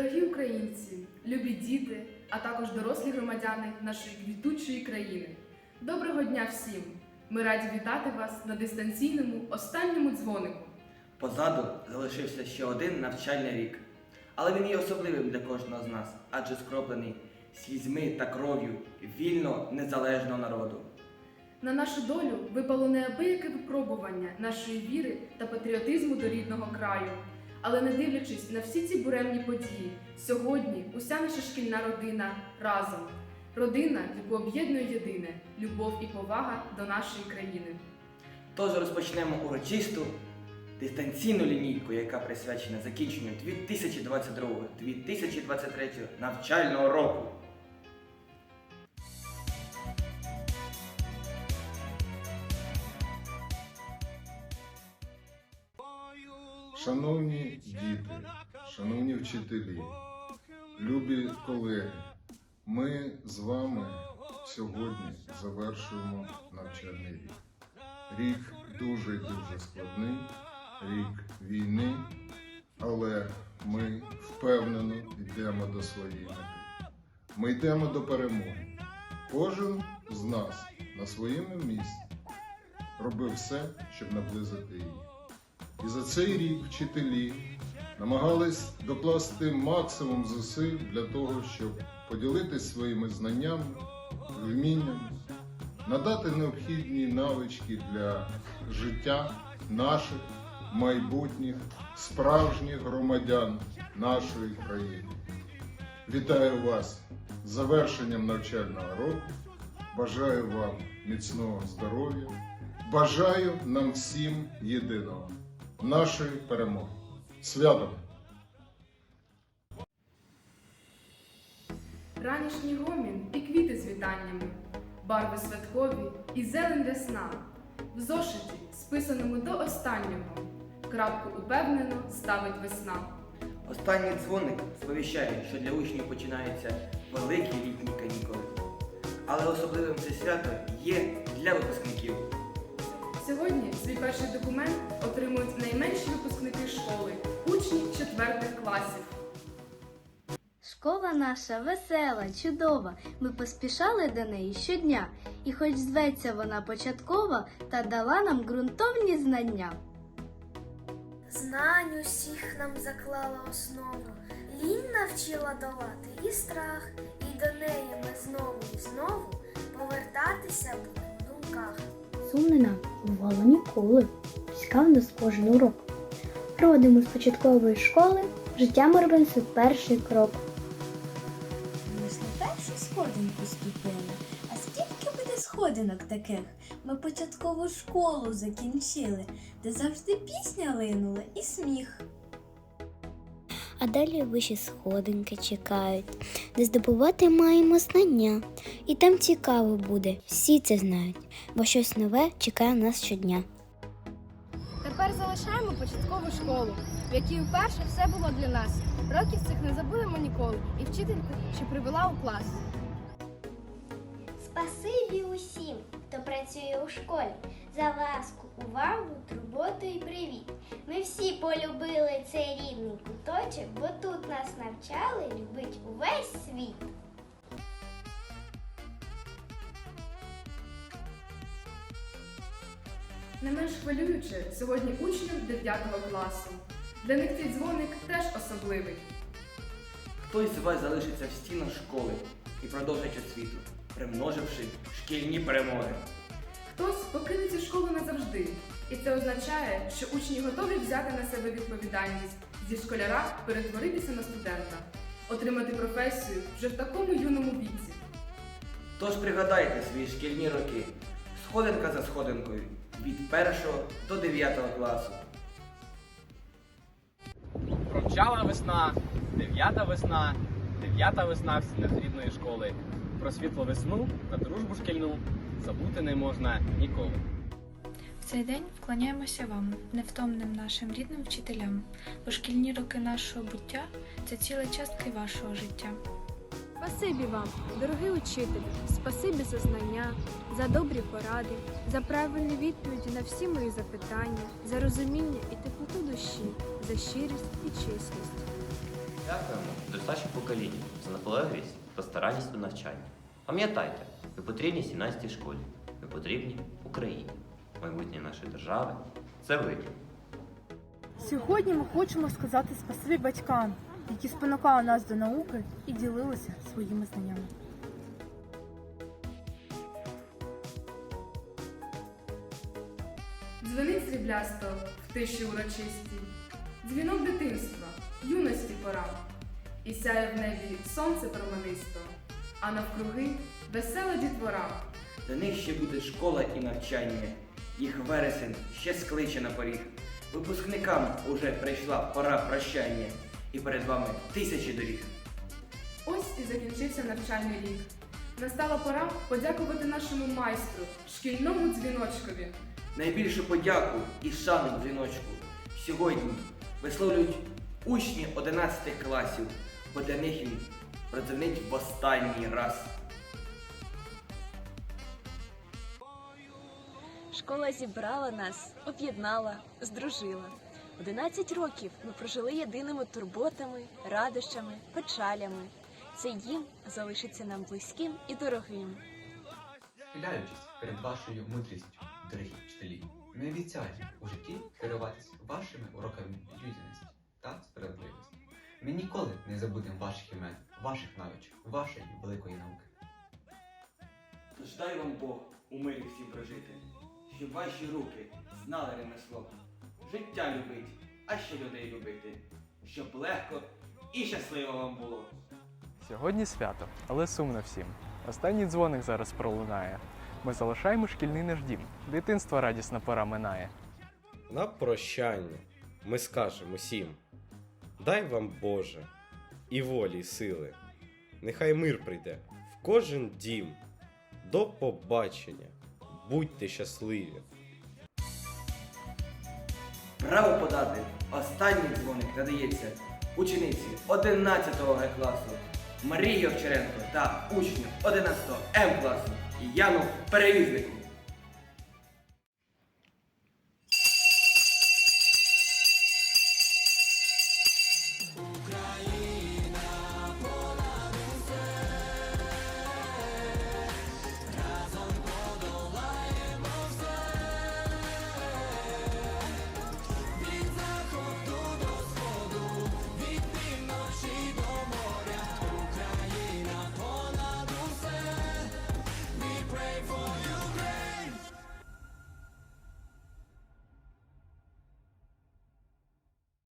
українці, любі діти, а також дорослі громадяни нашої квітучої країни. Доброго дня всім! Ми раді вітати вас на дистанційному останньому дзвонику. Позаду залишився ще один навчальний рік. Але він є особливим для кожного з нас, адже скроплений слізьми та кров'ю вільно незалежного народу. На нашу долю випало неабияке випробування нашої віри та патріотизму до рідного краю. Але не дивлячись на всі ці буремні події, сьогодні уся наша шкільна родина разом. Родина, яку об'єднує єдине любов і повага до нашої країни. Тож розпочнемо урочисту дистанційну лінійку, яка присвячена закінченню 2022-2023 навчального року. Шановні діти, шановні вчителі, любі колеги, ми з вами сьогодні завершуємо навчальний рік. Рік дуже дуже складний, рік війни, але ми впевнено йдемо до своєї мети. Ми йдемо до перемоги. Кожен з нас на своєму місці робив все, щоб наблизити її. І за цей рік вчителі намагались докласти максимум зусиль для того, щоб поділитися своїми знаннями, вміннями, надати необхідні навички для життя наших майбутніх справжніх громадян нашої країни. Вітаю вас з завершенням навчального року. Бажаю вам міцного здоров'я. Бажаю нам всім єдиного нашої перемоги. Святом! Ранішній гомін і квіти з вітаннями, барви святкові і зелень весна. В зошиті, списаному до останнього, крапку упевнено ставить весна. Останній дзвоник сповіщає, що для учнів починаються великі літні канікули. Але особливим це свято є для випускників. Сьогодні свій перший документ отримують найменші випускники школи, учні четвертих класів. Школа наша весела, чудова. Ми поспішали до неї щодня, і хоч зветься вона початкова, та дала нам ґрунтовні знання. Знань усіх нам заклала основу, лінь навчила долати і страх, і до неї ми знову і знову повертатися будемо в думках. Сумнена бувало ніколи. Цікав нас кожен урок. Родимо з початкової школи, життя ми робимо свій перший крок. Ми ж на першу сходинку ступили, а скільки буде сходинок таких? Ми початкову школу закінчили, де завжди пісня линула і сміх. А далі вищі сходинки чекають, де здобувати маємо знання. І там цікаво буде, всі це знають, бо щось нове чекає нас щодня. Тепер залишаємо початкову школу, в якій вперше все було для нас. Років цих не забудемо ніколи, і вчителька, що привела у клас. Спасибі усім, хто працює у школі, за ласку, увагу, турботу і привіт. Ми всі полюбили цей рідний куточок, бо тут нас навчали любить увесь світ. Не менш хвилююче сьогодні учням 9 класу. Для них цей дзвоник теж особливий. Хтось з вас залишиться в стінах школи і продовжить освіту, примноживши шкільні перемоги. Хтось покине цю школу назавжди. І це означає, що учні готові взяти на себе відповідальність зі школяра перетворитися на студента, отримати професію вже в такому юному віці. Тож пригадайте свої шкільні роки, сходинка за сходинкою, від 1 до 9 класу. Промчала весна, дев'ята весна, дев'ята весна в стінах рідної школи. Про світлу весну та дружбу шкільну забути не можна ніколи. В цей день вклоняємося вам, невтомним нашим рідним вчителям, бо шкільні роки нашого буття це ціла частка вашого життя. Спасибі вам, дорогий учитель, спасибі за знання, за добрі поради, за правильні відповіді на всі мої запитання, за розуміння і теплоту душі, за щирість і чесність. Дякуємо підростаючим поколінням за наполегливість та старанність у навчанні. Пам'ятайте, ви потрібні 17-й школі, ви потрібні Україні. Майбутнє нашої держави це ви. Сьогодні ми хочемо сказати спасибі батькам, які спонукали нас до науки і ділилися своїми знаннями. Дзвенить сріблясто в тиші урочистій, дзвінок дитинства, юності пора, і сяє в небі сонце променисто, а навкруги весела дітвора. До них ще буде школа і навчання. Їх вересень ще скличе на поріг. Випускникам уже прийшла пора прощання, і перед вами тисячі доріг. Ось і закінчився навчальний рік. Настала пора подякувати нашому майстру, шкільному дзвіночкові. Найбільшу подяку і шану дзвіночку сьогодні висловлюють учні 11 класів, бо для них він продзвонить в останній раз. Школа зібрала нас, об'єднала, здружила. 11 років ми прожили єдиними турботами, радощами, печалями. Цей дім залишиться нам близьким і дорогим. Схиляючись перед вашою мудрістю, дорогі вчителі, ми обіцяємо у житті керуватися вашими уроками людяності та справедливості. Ми ніколи не забудемо ваших імен, ваших навичок, вашої великої науки. Тож дай вам Бог у мирі всім прожити, щоб ваші руки знали ремесло, життя любить, а ще людей любити, щоб легко і щасливо вам було. Сьогодні свято, але сумно всім. Останній дзвоник зараз пролунає. Ми залишаємо шкільний наш дім. Дитинство радісна пора минає. На прощання ми скажемо всім: Дай вам Боже і волі, і сили. Нехай мир прийде в кожен дім. До побачення. Будьте щасливі! Право подати останній дзвоник надається учениці 11 Г класу Марії Овчаренко та учню 11 М класу Яну Перевізнику.